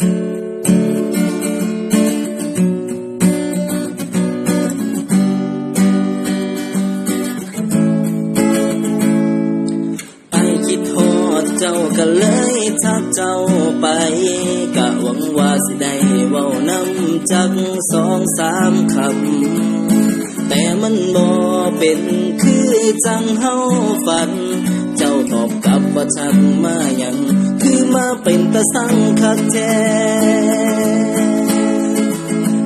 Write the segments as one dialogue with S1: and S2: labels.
S1: ไอคิดฮอดเจ้าก็เลยทักเจ้าไปกะหวังว่าสิได้เว้านำจักสองสามคำ แต่มันบ่เป็นคือจังเฮาฝัน เจ้าตอบกลับว่าชักมาหยังคือมาเป็นตะสังคักแท้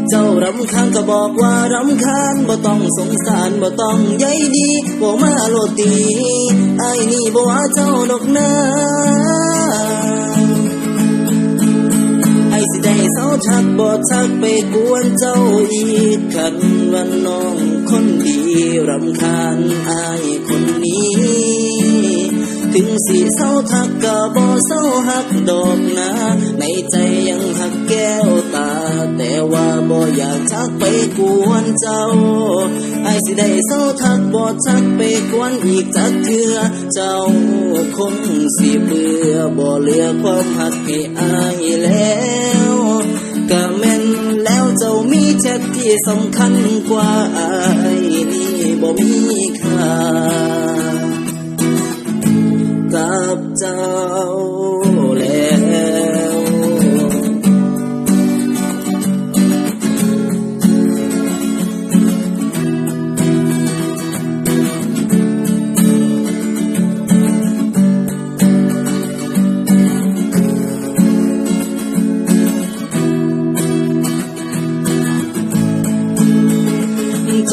S1: เจ้ารำคาญก็บอกว่ารำคาญบ่ต้องสงสารบ่ต้องใยดีบ่มาโลตีไอ้นี่บ่ว่าเจ้าดอกนะไอ้สิได้เศร้าชักบ่ชักไปกวนเจ้าอีกคันวันน้องคนดีรำคาญไอ้คนนี้ ถึงสิเศร้าทักก็บ่เศร้าหักดอกนะในใจยังหักแก้วตา แต่ว่าบ่อยากทักไปกวนเจ้าไอ้สิได้เศร้าทักบ่ทักไปกวนอีกจักเทื่อเจ้าคงสิเบื่อบ่เหลือความหักให้อายแล้วก็แม่นแล้วเจ้ามีแชทที่สำคัญกว่าอายนี่บ่มีค่า กั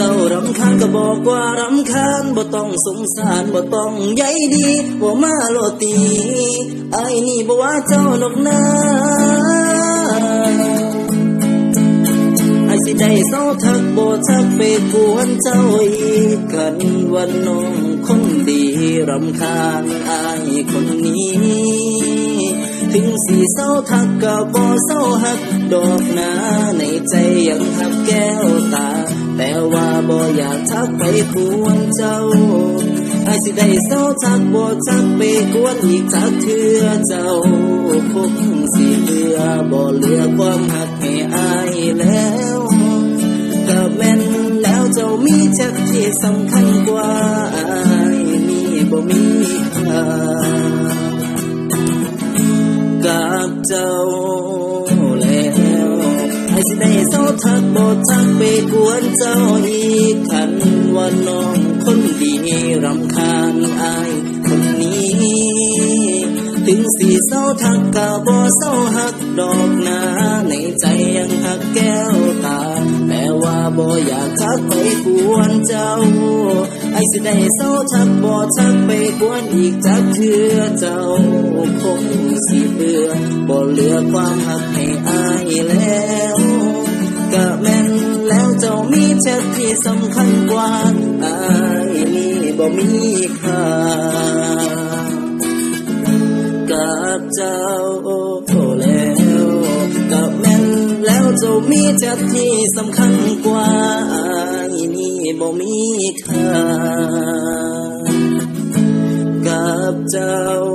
S1: เจ้ารำคาญก็บอกว่ารำคาญบ่ต้องสงสารบ่ต้องใยดีบ่มาโลตีไอ้นี่บ่ว่าเจ้าดอกนะไอ้สิได้เศร้าทักบ่ทักไปกวนเจ้าอีกกันวันน้องคนดีรำคาญไอ้คนนี้ถึงสีเศร้าทักก็บ่เศร้าหัก ดอกนาในใจยังหักแก้วตา แต่ว่าบ่อยากทักไปกวนเจ้าไอ้สิได้เศร้าทักบ่ทักไปกวนอีกทักเทื่อเจ้าคงสิเหลือบ่เหลือความหักให้อายแล้วก็แม่นแล้วเจ้ามีแชทที่สำคัญกว่าอายนี่บ่มีค่ากับเจ้า สิได้เศร้าทักบ่ทักไปกวนเจ้าอีกคันว่าน้องคนดีรำคาญอายคนนี้ ถึงสีเศร้าทักก็บ่เศร้าหักดอกนาในใจยังหักแก้วตาแต่ว่าบ่อยากทักไปกวนเจ้า ไอ้สิได้เศร้าทักบ่ทักไปกวนอีกจักเทื่อเจ้าคงสิเบื่อบ่เหลือความหักให้อายแล้ว สำคัญกว่าอายนี่บ่มีค่ากับเจ้าแล้วกับแม่นแล้วเจ้ามีแชทที่สำคัญกว่าอายนี่บ่มีค่ากับเจ้า